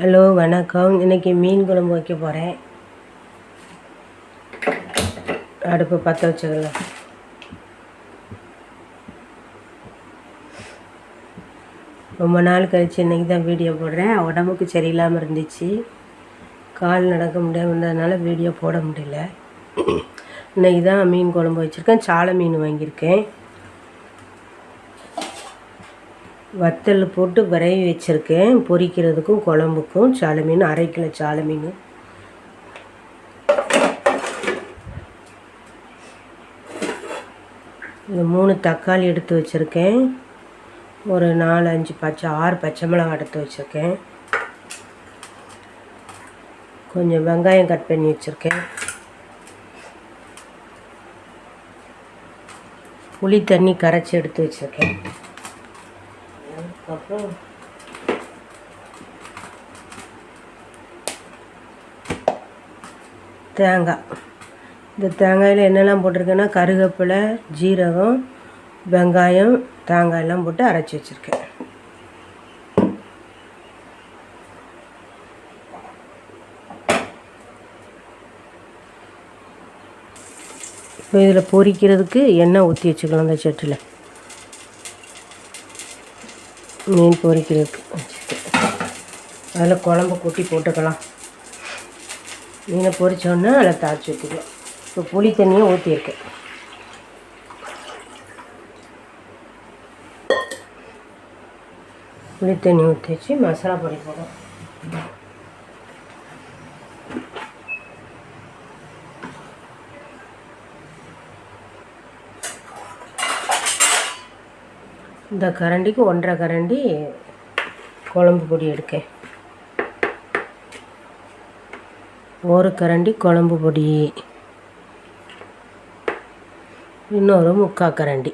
Hello வணக்கம். இன்றைக்கி மீன் குழம்பு வைக்க போகிறேன் அடுப்பு பற்ற வச்சுக்கலாம் ரொம்ப நாள் கழிச்சு இன்றைக்கி தான் வீடியோ போடுறேன். உடம்புக்கு சரியில்லாமல் இருந்துச்சு. கால் நடக்க முடியாமல் இருந்ததுனால வீடியோ போட முடியல. இன்றைக்கி தான் மீன் குழம்பு வச்சுருக்கேன். சாலை மீன் வாங்கியிருக்கேன். வத்தல் போட்டு விரைவி வச்சுருக்கேன். பொரிக்கிறதுக்கும் குழம்புக்கும் சாலை மீன் அரை கிலோ சாலை மீன் இந்த மூணு தக்காளி எடுத்து வச்சுருக்கேன். ஒரு நாலு அஞ்சு பச்சை ஆறு பச்சை மிளகாய் எடுத்து வச்சுருக்கேன். கொஞ்சம் வெங்காயம் கட் பண்ணி வச்சுருக்கேன். புளி தண்ணி கரைச்சி எடுத்து வச்சுருக்கேன். அதுக்கப்புறம் தேங்காய். இந்த தேங்காயில் என்னெல்லாம் போட்டிருக்கேன்னா கருவேப்பிலை ஜீரகம் வெங்காயம் தேங்காயெல்லாம் போட்டு அரைச்சி வச்சுருக்கேன். இப்போ இதில் பொரிக்கிறதுக்கு எண்ணெய் ஊற்றி வச்சுக்கலாம் அந்த சட்டியில் மீன் பொரிக்கிறதுக்கு அதில் குழம்பு கொட்டி போட்டுக்கலாம். மீனை பொரிச்சோன்னே அதில் தாய்ச்சி ஊற்றிக்கலாம் இப்போ புளி தண்ணியும் ஊற்றியிருக்கேன் புளி தண்ணி ஊற்றி வச்சு மசாலா பொடி போடும் இந்த கரண்டிக்கு ஒன்றரை கரண்டி குழம்பு பொடி எடுக்கேன் ஒரு கரண்டி குழம்பு பொடி. இன்னொரு முக்கால் கரண்டி.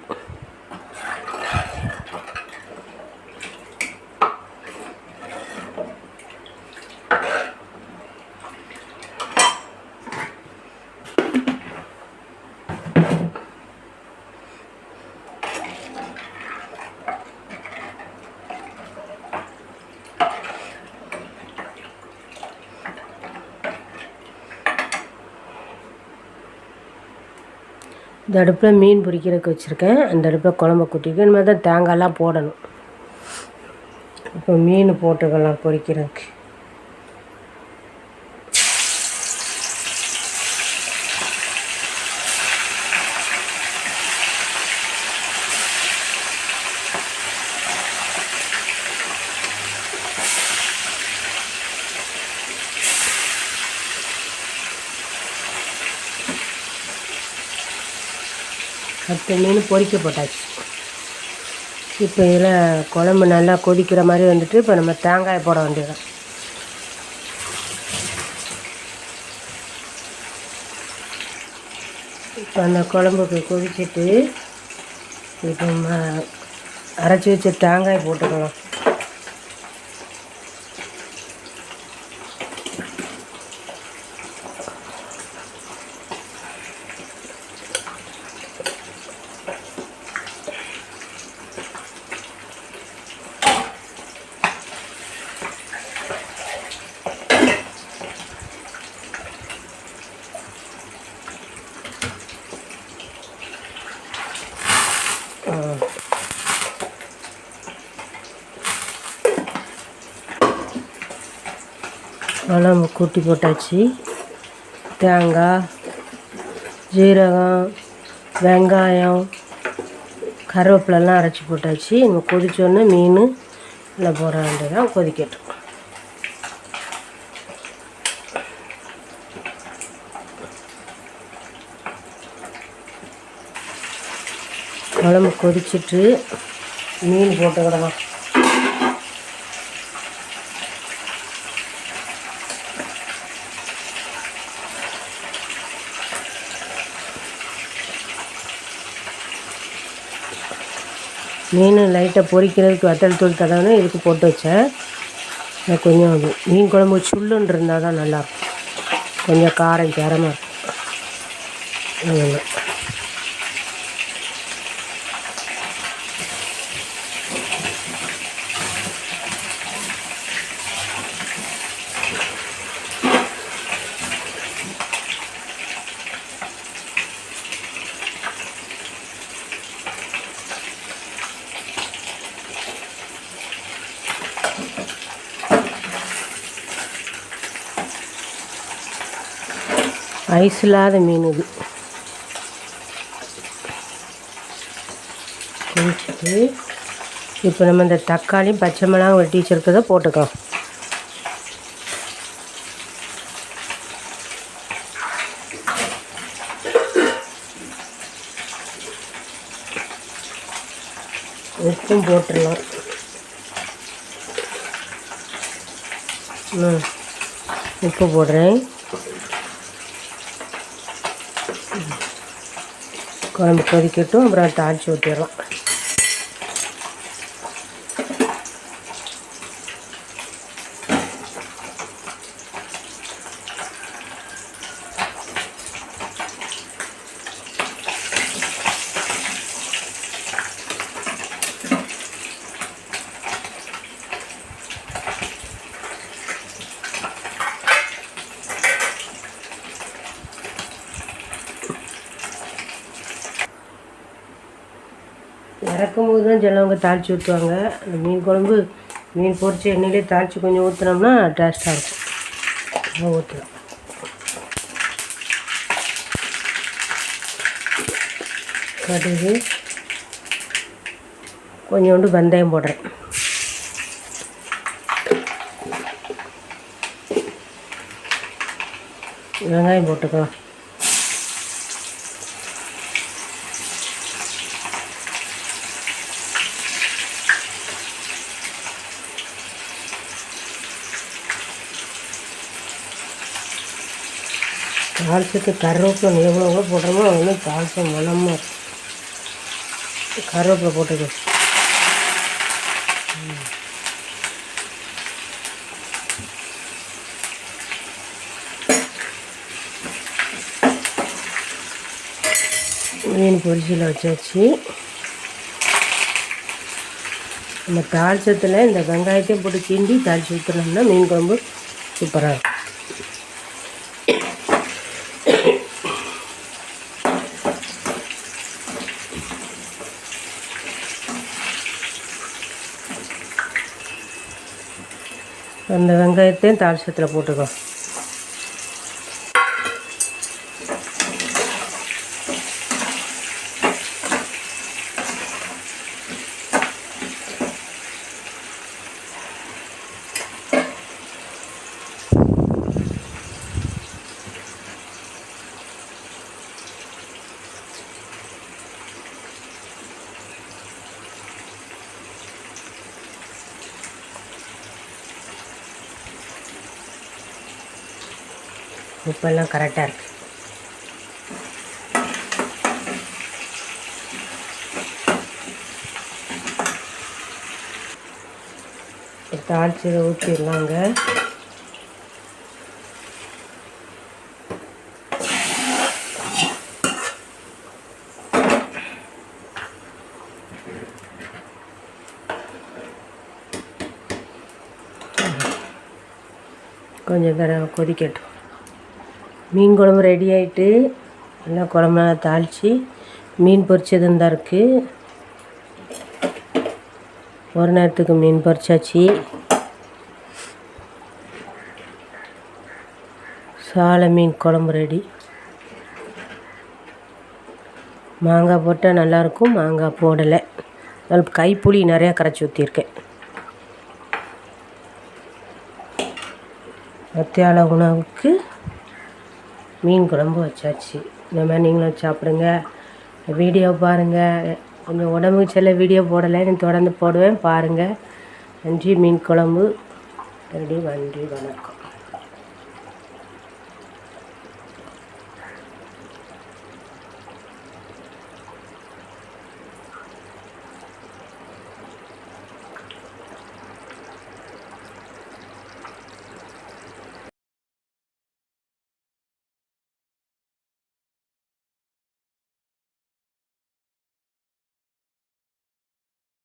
இந்த அடுப்பில் மீன் பொரிக்கிறதுக்கு வச்சுருக்கேன். அந்த அடுப்பில் குழம்ப கூட்டிட்டு இனிமேல் தான் தேங்காயெல்லாம் போடணும். இப்போ மீன் போட்டுக்கலாம் பொரிக்கிறதுக்கு. மற்ற மீன் பொரிக்க போட்டாச்சு இப்போ இதில் குழம்பு நல்லா கொதிக்கிற மாதிரி வந்துட்டு இப்போ நம்ம தேங்காய் போட வேண்டியதான் இப்போ அந்த குழம்புக்கு கொதிச்சுட்டு இப்போ அரைச்சி வச்ச தேங்காய் போட்டுக்கலாம். குழம்பு கூட்டி போட்டாச்சு. தேங்காய் ஜீரகம் வெங்காயம் கருவேப்பிலெல்லாம் அரைச்சி போட்டாச்சு. இங்கே கொதிச்சோடனே மீன் இல்லை போட வேண்டியதான் கொதிக்கட்டும். குழம்பு கொதிச்சிட்டு மீன் போட்டுக்கிடலாம். மீன் லைட்டாக பொரிக்கிறதுக்கு வத்தல் தூள் தடவை இதுக்கு போட்டு வச்சேன். அது கொஞ்சம் அது மீன் குழம்பு சுள்ளுன்னு இருந்தால் தான் நல்லாயிருக்கும் கொஞ்சம் காரம் கேரமாக இருக்கும். ஐஸ் இல்லாத மீன் இது. குளிச்சுட்டு இப்போ நம்ம இந்த தக்காளி பச்சை மிளகாய் வெட்டி வச்சுருக்கதை போட்டுக்கலாம். உப்பும் போட்டுடலாம். ம். உப்பு போடுறேன். குழம்பு கொதிக்கட்டும். அப்புறம் தாளித்து ஊற்றிடலாம் இறக்கும்போது தான் சிலவங்க தாளித்து ஊற்றுவாங்க அந்த மீன் குழம்பு மீன் பொரிச்சு எண்ணெயிலே தாளித்து கொஞ்சம் ஊற்றுனோம்னா டேஸ்ட்டாக இருக்கும். ஊற்றலாம் கடுகு கொஞ்சோண்டு வெந்தயம் போடுறேன். வெங்காயம் போட்டுக்கலாம். தாளிச்சுட்டு கருவேப்பிலை எவ்வளோ கூட போடுறோமோ அவ்வளோ தாளிச்ச மனமாக இருக்கும் கருவேப்பிலை போட்டுக்கோ. மீன் பொரிச்சியில் வச்சாச்சு. நம்ம தாளிச்சத்தில் இந்த வெங்காயத்தையும் போட்டு கிண்டி தாளிச்சு ஊற்றுனோம்னா மீன் குழம்பு சூப்பராக இருக்கும். அந்த வெங்காயத்தையும் தாளிசத்தில் போட்டுக்கோ. உப்பெல்லாம் கரெக்டாக இருக்குது தாளிச்சு ஊற்றிடலாங்க கொஞ்சம் தடவை கொதிக்கட்டும். மீன் குழம்பு ரெடி ஆகிட்டு நல்லா குழம்புலாம் தாளித்து மீன் பொரிச்சது தான் இருக்குது ஒரு நேரத்துக்கு மீன் பொரிச்சாச்சு. சாலை மீன் குழம்பு ரெடி மாங்காய் போட்டால் நல்லாயிருக்கும் மாங்காய் போடலை. கைப்புளி நிறையா கரைச்சி ஊற்றிருக்கேன் மத்தியால உணவுக்கு மீன் குழம்பு வச்சாச்சு. இந்த மாதிரி நீங்களும் சாப்பிடுங்க. வீடியோ பாருங்கள் கொஞ்சம் உடம்புக்கு செல்ல வீடியோ போடலை. நான் தொடர்ந்து போடுவேன். பாருங்கள் நன்றி மீன் குழம்பு. ரெடி நன்றி வணக்கம்.